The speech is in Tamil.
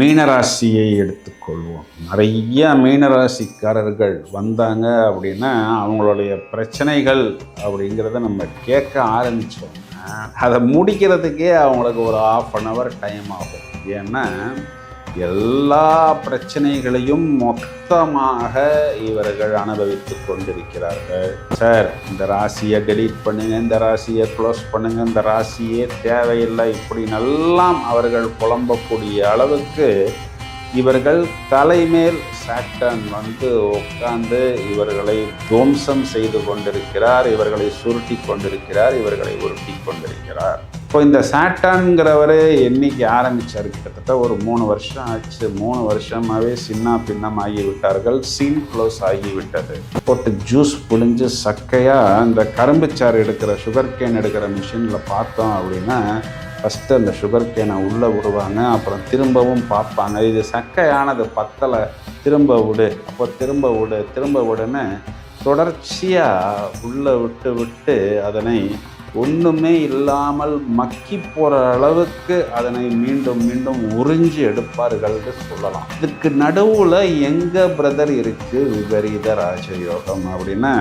மீனராசியை எடுத்துக்கொள்வோம். நிறைய மீனராசிக்காரர்கள் வந்தாங்க அப்படின்னா அவங்களுடைய பிரச்சனைகள் அப்படிங்கிறத நம்ம கேட்க ஆரம்பித்தோம்னா அதை முடிக்கிறதுக்கே அவங்களுக்கு ஒரு ஆஃப் அன் ஹவர் டைம் ஆகும். ஏன்னா எல்லா பிரச்சனைகளையும் மொத்தமாக இவர்கள் அனுபவித்துக் கொண்டிருக்கிறார்கள். சார் இந்த ராசியை டெலீட் பண்ணுங்க இந்த ராசியை க்ளோஸ் பண்ணுங்க இந்த ராசியே தேவையில்லை. இப்படி அவர்கள் புலம்பக்கூடிய அளவுக்கு இவர்கள் தலைமேல் சாட்டன் வந்து உட்கார்ந்து இவர்களை துவம்சம் செய்து கொண்டிருக்கிறார் இவர்களை சுருட்டி கொண்டிருக்கிறார் இவர்களை உருட்டி கொண்டிருக்கிறார். இப்போ இந்த சாட்டான்கிறவர் என்னைக்கு ஆரம்பிச்சார்? கிட்டத்தட்ட ஒரு மூணு வருஷம் ஆச்சு. மூணு வருஷமாகவே சின்ன பின்னம் ஆகிவிட்டார்கள். சீல் க்ளோஸ் ஆகிவிட்டது. போட்டு ஜூஸ் புழிஞ்சு சக்கையாக இந்த கரும்புச்சாறு எடுக்கிற சுகர் கேன் எடுக்கிற மிஷினில் பார்த்தோம் அப்படின்னா ஃபஸ்ட்டு அந்த சுகர் கேனை உள்ளே விடுவாங்க. அப்புறம் திரும்பவும் பார்ப்பாங்க. இது சக்கையானது பத்தலை. திரும்ப விடு. அப்போ திரும்ப விடு. திரும்ப விடுன்னு தொடர்ச்சியாக உள்ளே விட்டு விட்டு அதனை ஒன்றுமே இல்லாமல் மக்கி போகிற அளவுக்கு அதனை மீண்டும் மீண்டும் உறிஞ்சி எடுப்பார்கள்னு சொல்லலாம். இதுக்கு நடுவில் எங்கள் பிரதர் இருக்குது விபரீத ராஜயோகம் அப்படின்னா.